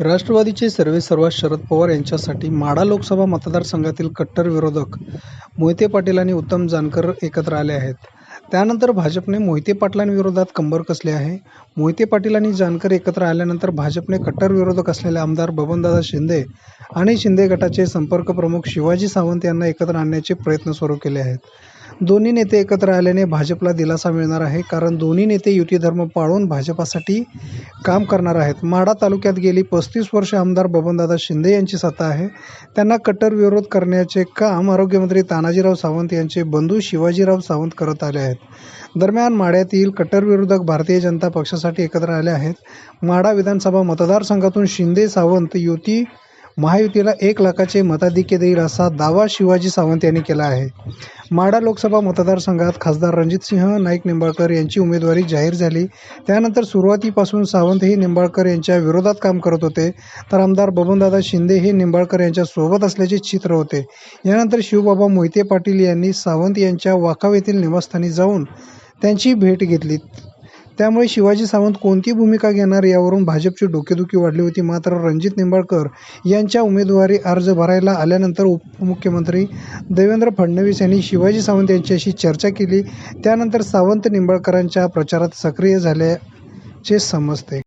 राष्ट्रवादीचे सर्वेसर्वा शरद पवार यांच्यासाठी माढा लोकसभा मतदारसंघातील कट्टर विरोधक मोहिते पाटील आणि उत्तम जानकर एकत्र आले आहेत. त्यानंतर भाजपने मोहिते पाटलांविरोधात कंबर कसले आहे? मोहिते पाटील आणि जानकर एकत्र आल्यानंतर भाजपने कट्टर विरोधक असलेले आमदार बबनदादा शिंदे आणि शिंदे गटाचे संपर्क प्रमुख शिवाजी सावंत यांना एकत्र आणण्याचे प्रयत्न सुरू केले आहेत. दोन्ही नेते एकत्र आल्याने भाजपला दिलासा मिळणार आहे कारण दोन्ही नेते युती धर्म पाळून भाजपासाठी काम करणार आहेत. माढा तालुक्यात गेली पस्तीस वर्ष आमदार बबनदादा शिंदे यांची सत्ता आहे. त्यांना कट्टर विरोध करण्याचे काम आरोग्यमंत्री तानाजीराव सावंत यांचे बंधू शिवाजीराव सावंत करत आले आहेत. दरम्यान माढ्यातील कट्टर विरोधक भारतीय जनता पक्षासाठी एकत्र आले आहेत. माढा विधानसभा मतदारसंघातून शिंदे सावंत युती महायुतीला एक लाखाचे मताधिक्य देईल असा दावा शिवाजी सावंत यांनी केला आहे. माढा लोकसभा मतदारसंघात खासदार रणजितसिंह नाईक निंबाळकर यांची उमेदवारी जाहीर झाली. त्यानंतर सुरुवातीपासून सावंत हे निंबाळकर यांच्या विरोधात काम करत होते. तर आमदार बबनदादा शिंदे हे निंबाळकर यांच्या सोबत असल्याचे चित्र होते. यानंतर शिवबाबा मोहिते पाटील यांनी सावंत यांच्या वाकाव येथील निवासस्थानी जाऊन त्यांची भेट घेतली. त्यामुळे शिवाजी सावंत कोणती भूमिका घेणार यावरून भाजपची डोकेदुखी वाढली होती. मात्र रणजित निंबाळकर यांच्या उमेदवारी अर्ज भरायला आल्यानंतर उपमुख्यमंत्री देवेंद्र फडणवीस यांनी शिवाजी सावंत यांच्याशी चर्चा केली. त्यानंतर सावंत निंबाळकरांच्या प्रचारात सक्रिय झाल्याचे समजते.